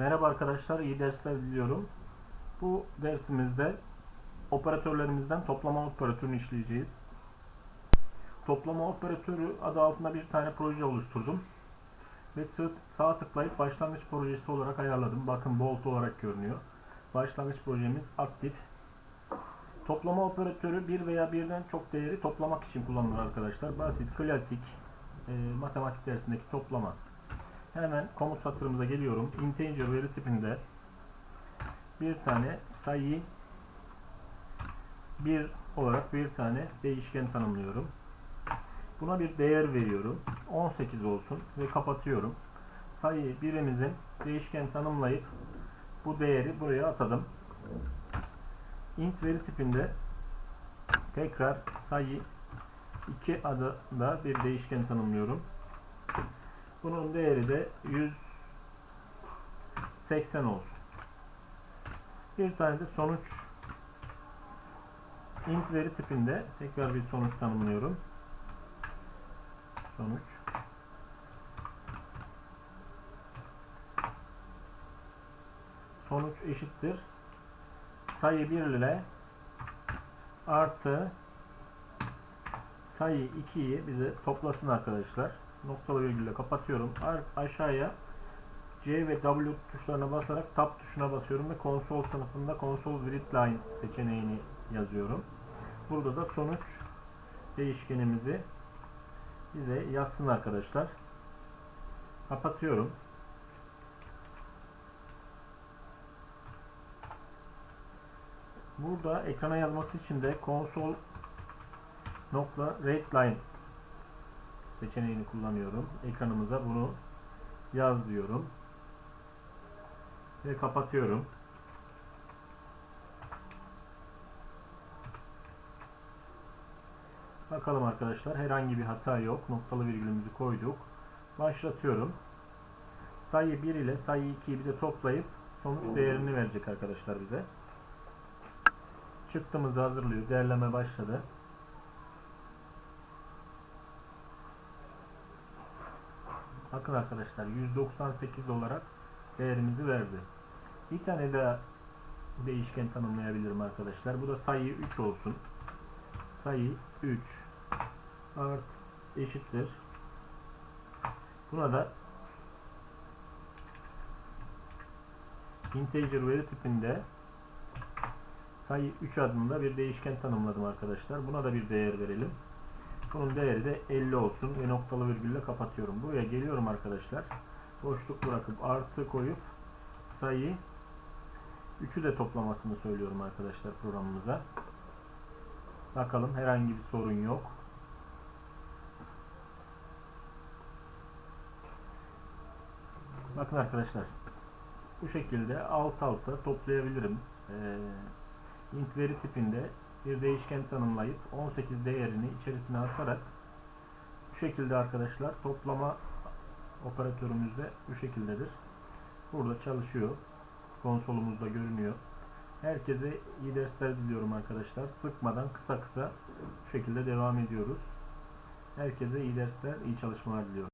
Merhaba arkadaşlar, iyi dersler diliyorum. Bu dersimizde operatörlerimizden toplama operatörünü işleyeceğiz. Toplama operatörü adı altında bir tane proje oluşturdum. Ve sağ, sağ tıklayıp başlangıç projesi olarak ayarladım. Bakın bolt olarak görünüyor. Başlangıç projemiz aktif. Toplama operatörü bir veya birden çok değeri toplamak için kullanılır arkadaşlar. Basit, klasik, e, matematik dersindeki toplama. Hemen komut satırımıza geliyorum. Integer veri tipinde bir tane sayı bir olarak bir tane değişken tanımlıyorum. Buna bir değer veriyorum. 18 olsun ve kapatıyorum. Sayı birimizin değişken tanımlayıp bu değeri buraya atadım. int veri tipinde tekrar sayı 2 adında bir değişken tanımlıyorum. Bunun değeri de 180 olsun. Bir tane de sonuç int veri tipinde tekrar bir sonuç tanımlıyorum. Sonuç sonuç eşittir sayı 1 ile artı sayı 2'yi bize toplasın arkadaşlar. Noktalı virgülle kapatıyorum. Aşağıya C ve W tuşlarına basarak Tab tuşuna basıyorum ve konsol sınıfında konsol readline seçeneğini yazıyorum. Burada da sonuç değişkenimizi bize yazsın arkadaşlar. Kapatıyorum. Burada ekrana yazması için de konsol nokta readline seçeneğini kullanıyorum. Ekranımıza bunu yaz diyorum. Ve kapatıyorum. Bakalım arkadaşlar herhangi bir hata yok. Noktalı virgülümüzü koyduk. Başlatıyorum. Sayı 1 ile sayı 2'yi bize toplayıp sonuç değerini verecek arkadaşlar bize. Çıktığımızı hazırlıyor. Değerleme başladı. Bakın arkadaşlar 198 olarak değerimizi verdi. Bir tane daha değişken tanımlayabilirim arkadaşlar. Bu da sayı 3 olsun. Sayı 3 art eşittir. Buna da integer veri tipinde sayı 3 adında bir değişken tanımladım arkadaşlar. Buna da bir değer verelim. Bunun değeri de 50 olsun ve noktalı virgülle kapatıyorum. Buraya geliyorum arkadaşlar. Boşluk bırakıp artı koyup sayı 3'ü de toplamasını söylüyorum arkadaşlar programımıza. Bakalım herhangi bir sorun yok. Bakın arkadaşlar. Bu şekilde alt alta toplayabilirim. Ee, int veri tipinde bir değişken tanımlayıp 18 değerini içerisine atarak bu şekilde arkadaşlar toplama operatörümüz de bu şekildedir. Burada çalışıyor. Konsolumuzda görünüyor. Herkese iyi dersler diliyorum arkadaşlar. Sıkmadan kısa kısa bu şekilde devam ediyoruz. Herkese iyi dersler, iyi çalışmalar diliyorum.